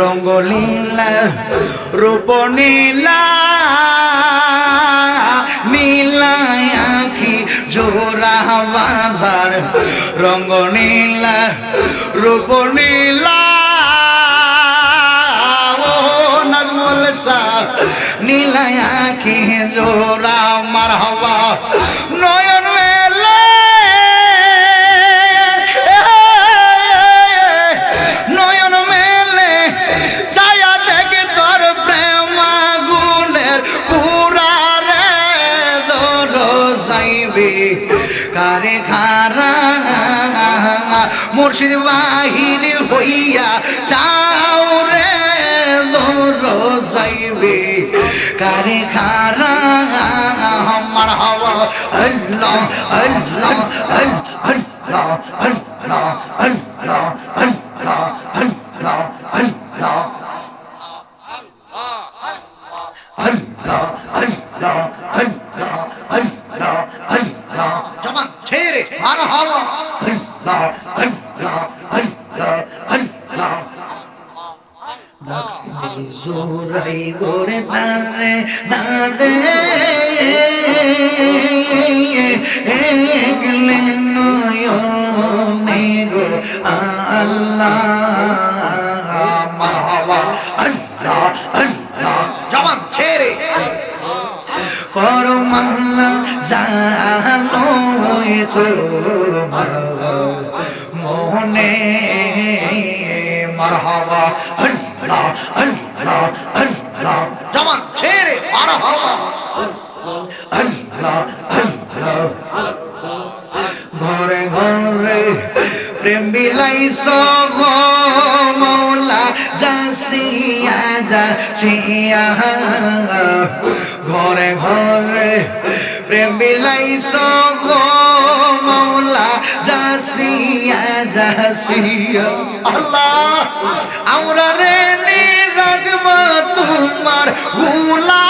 রঙ্গলীলা রূপনীলা নীলা আঁখি জোড়া বাজার। রঙ্গনীলা রূপনীলা নীলায় আঁখি জোড়া মার হওয়া নয় মুর্শিদ বাহির হইয়া চাও রে দর যাইবে কারে খারা আমার আল্লাহ আল্লাহ আল্লাহ আল্লাহ আল্লাহ আল্লাহ আল্লাহ আল্লাহ আল্লাহ আল্লাহ মারহাবা আল্লাহ আল্লাহ জবান ছেড়ে করমাল্লা জানো তো মনে মারহাবা আল্লাহ আল্লাহ আল্লাহ জবান ছেড়ে মারহাবা আল্লাহ আল্লাহ ঘরে ঘরে প্রেম বিলাইছ মৌলা যাসিয়া যাসিয়া ঘরে ঘরে প্রেম বিলাইছ মৌলা যাসিয়া যাসিয়া আল্লাহ, আমরা রে রাখব তোমার হুলা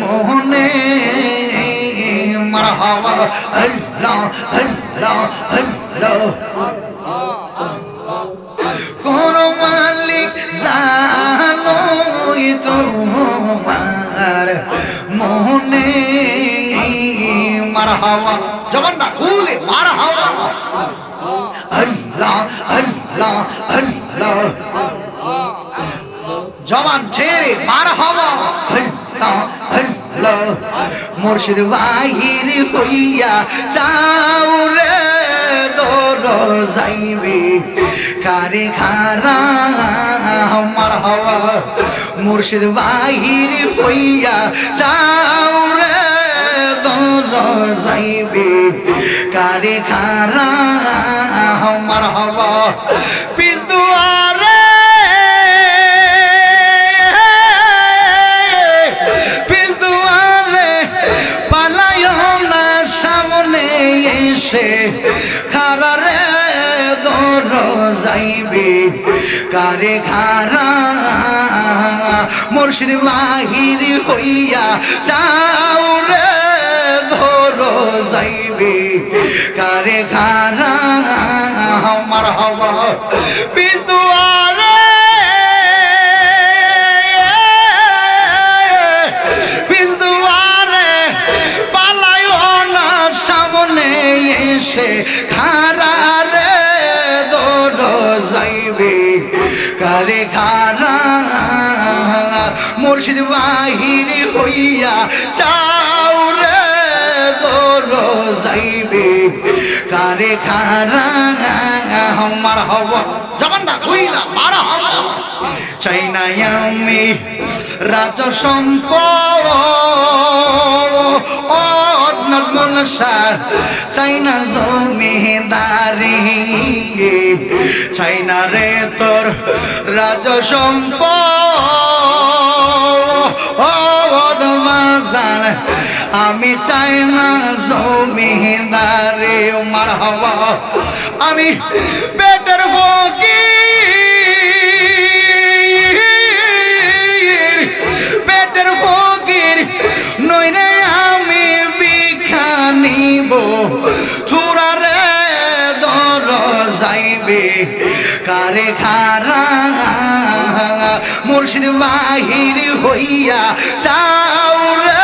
মোহনে মারহাবা, আল্লাহ আল্লাহ আল্লাহ। কোন মালিক জানো তোমার মোহনে মারহাবা। জবান না, খুলে, মারহাবা। আল্লাহ আল্লাহ আল্লাহ। জবান ছেড়ে, মার মুর্শিদ বাহির হইয়া চাও রে দর যাইবে কারে খারা আমার হওয়া, মুর্শিদ বাহির হইয়া চাও রে দর যাইবে কারে খারা আমার হওয়া যাইবে কারে খারা মুর্শিদ বাহির হইয়া চাও রে ধরো যাইবে কারে খারা আমার হওয়া পিস চাও রে দৌড় যাইবে কারে খারা আমার হব। জবান না হইলা মারা হব। চাই না আমি রাজ সম্পদ। নাজমুল শাহ, চাই না জমিদারি। চাই না রে তোর রাজ সম্পদ। আমি চাই না জমিদারে মার হওয়া আমি বেটার ফকির। কারে খারা মুর্শিদ বাহির হইয়া চাও রে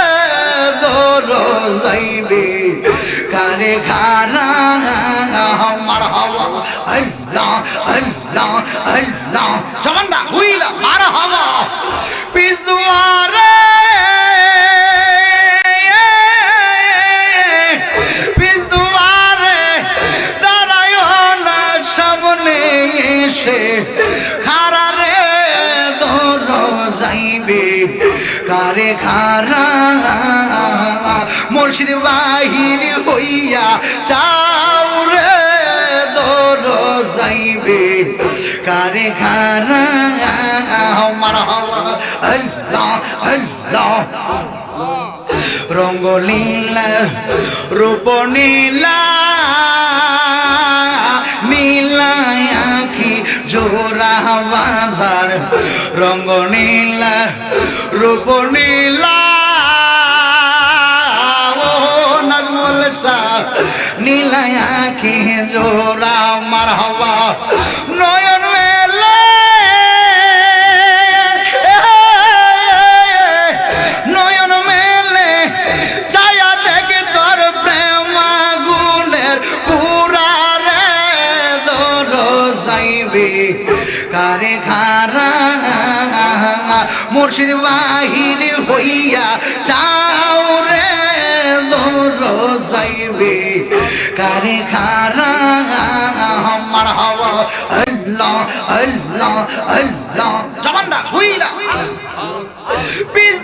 দর যাইবে কারে খারা আমার হওয়া আল্লাহ আল্লাহ আল্লাহ। জমান্ডা হুইলা মার হওয়া পিস দুয়ারে এসে খারা রে দর যাইবে। কারে খারা? মুর্শিদ বাহির হইয়া চাও রে দর যাইবে। কারে খারা? আল্লাহ আল্লাহ। রূপনীলা, নীলায় আখি জোড়া বাজার রঙ নীলা রূপ নীলা নীলায় আখি জোড়া মার হওয়া মুর্শিদ বাহির হইয়া, চাও রে দর যাইবে কারে খারা হওয়া আল্লাহ হইলা। পিস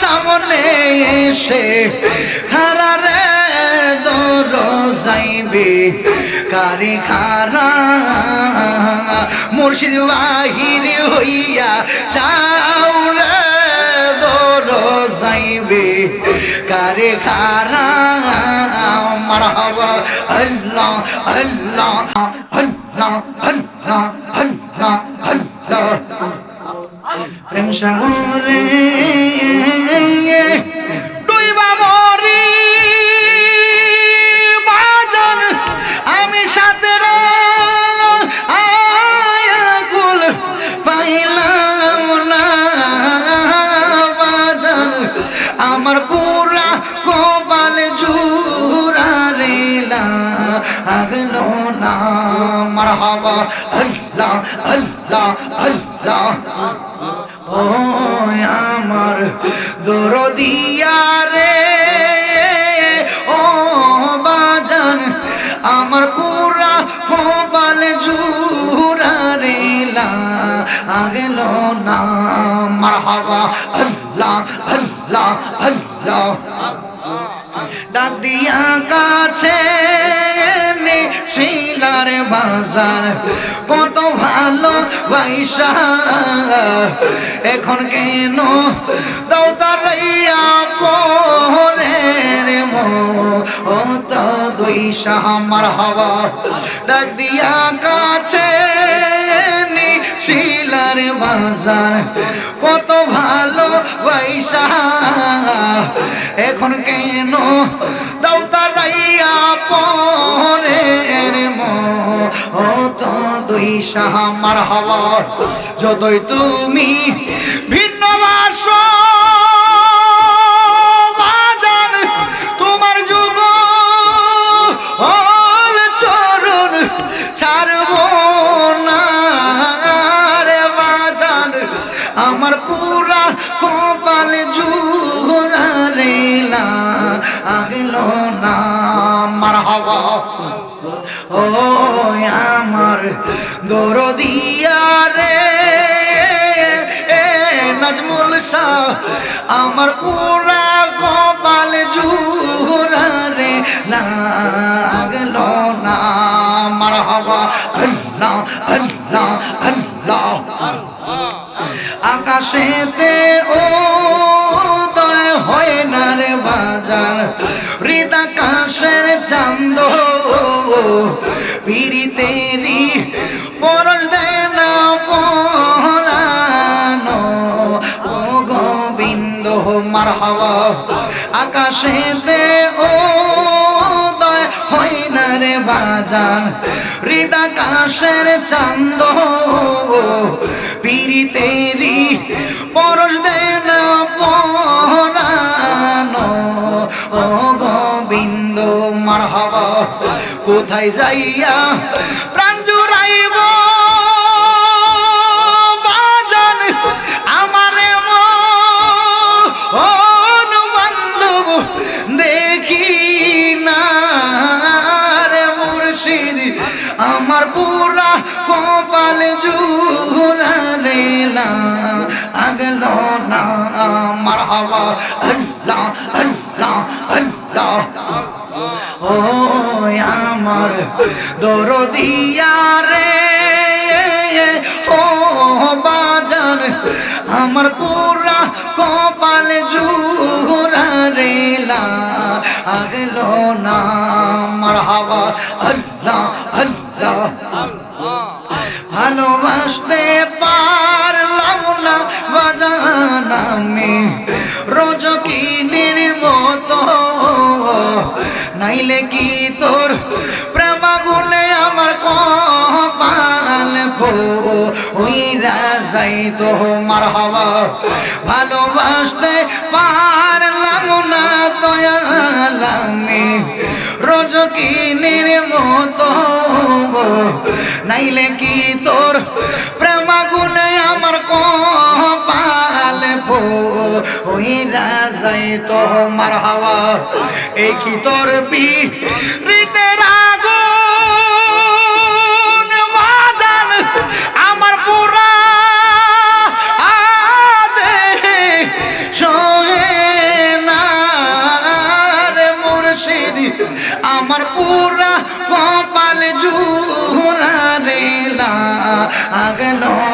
সামনে এসে। খারা রে যাইবে কারে খারা। মুর্শিদ বাহির হইয়া চাও দর যাইবে কারে খারা। মারহাবা, আল্লাহ আল্লাহ আল্লাহ আল্লাহ আল্লাহ আল্লাহ। প্রেম সাগরে মারহাবা আল্লাহ আল্লাহ আল্লাহ। ও আমার দরদিয়া রে ও বাজান, আমার পুরা কপাল জুরা রেলা আগেল না। মারহাবা, আল্লাহ আল্লাহ আল্লাহ। ডাক দিয়া কাছে শিলার বাজার। কত ভালো বাইসা এখন কেন দাও তারাইয়া পরে রে মো ও দুই আমার হওয়া। ডাক দিয়া কাছে শিলার বাজার। কত ভালো বাইসা এখন কেন দাও তারাইয়া মত রে শাহ মার হওয়ার দুই যতই তুমি ভিন্ন বাস তোমার যুগ। দরদিয়া রে। এ নাজমুল বর্ষা আমার পুরা কপাল জুরা রে। লাগল না মার হবা আল্লাহ আল্লাহ আল্লাহ। আকাশেতে ও দয় হয় না রে বাজার। হৃদাকাশের চান্দ পিরিতেরি পরশ দেয় না পরানো। ও গোবিন্দ মার হওয়া আকাশেতে ও দয় হয় না রে বাজান। হৃদাকাশের চান্দ পিরিতেরি পরশ দেয় না পরানো। ও গোবিন্দ মার হওয়া কোথায় যাইয়া প্রাণ জুড়াইব? আমার বান্ধব দেখি না আমার পুরা কপাল জুরা রেলা আগল না আমার দরদিয়া রে ও বাজান, আমার পুরা কপাল জুরা রেলা আগলো না আমার হাওয়া, আল্লাহ আল্লাহ। ভালোবাসতে পারলাম না বাজান আমি। রোজকিনীর মতো, নাইলে কি তোর যাই তো মার হওয়া ভালোবাসতে পারলাম না দয়ালামে। রোজকিনীর মতো নাইলে কি তোর প্রেমাগুনে আমার ওইরা যাই তো মার হওয়া এই কি তোর বি হৃদের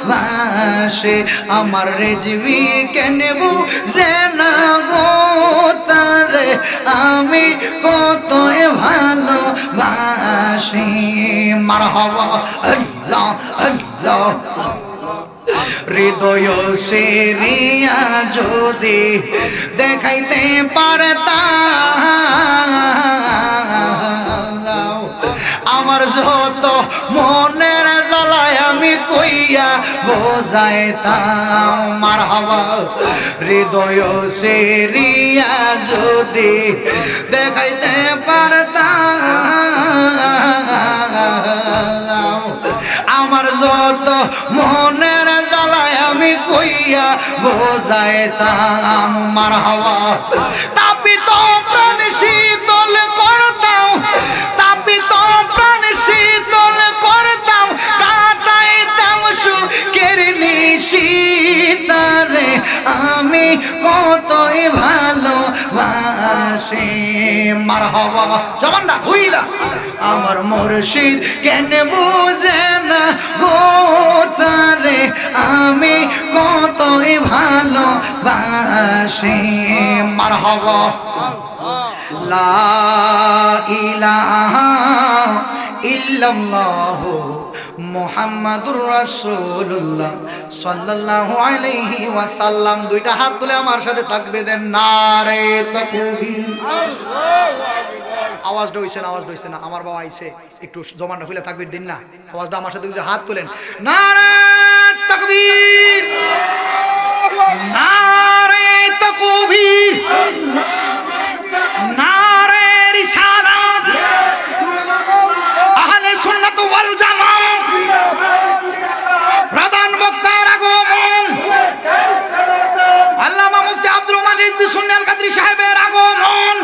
ভালো বাসে আমার রেজবি কেন বুঝে না গো তারে? আমি কত ভালো বাসি মার হওয়া হৃদয় সেরিয়া যদি দেখাইতে পারতাম আমার যত মনের আমি কইয়া বোঝাইতাম মার হওয়া হৃদয় সেরিয়া যদি দেখাইতে পারতাম। আমার যত মনের জ্বালায় আমি কইয়া বোঝাইতাম মার হওয়া তাপিত প্রাণ শীতল করতাম, তাপিত প্রাণ শীতল সুখের নিশীতারে আমি কতই ভালো বাসে মার হওয়া জবান না। হইলা আমার মুর্শিদ কেন বুঝে না গো তারে? আমি কতই ভালো বাসে মার হওয়া লা ইলাহা ইল্লাল্লাহ। মোহাম্মদুর রাসূলুল্লাহ সাল্লাল্লাহু আলাইহি ওয়াসাল্লাম। দুইটা হাত তুলে আমার সাথে তাকবীর দেন, নারে তাকবীর। আওয়াজটা হইছে না, আওয়াজ হইছে না, আমার বাবা আইছে। একটু জমানটা খুলে তাকবীর দিন না। আওয়াজটা আমার সাথে দুইটা হাত তুলেন। নারে তাকবীর। নারে তাকবীর। না হিজবুল সুন্নাল কাদরি সাহেবের আগমন।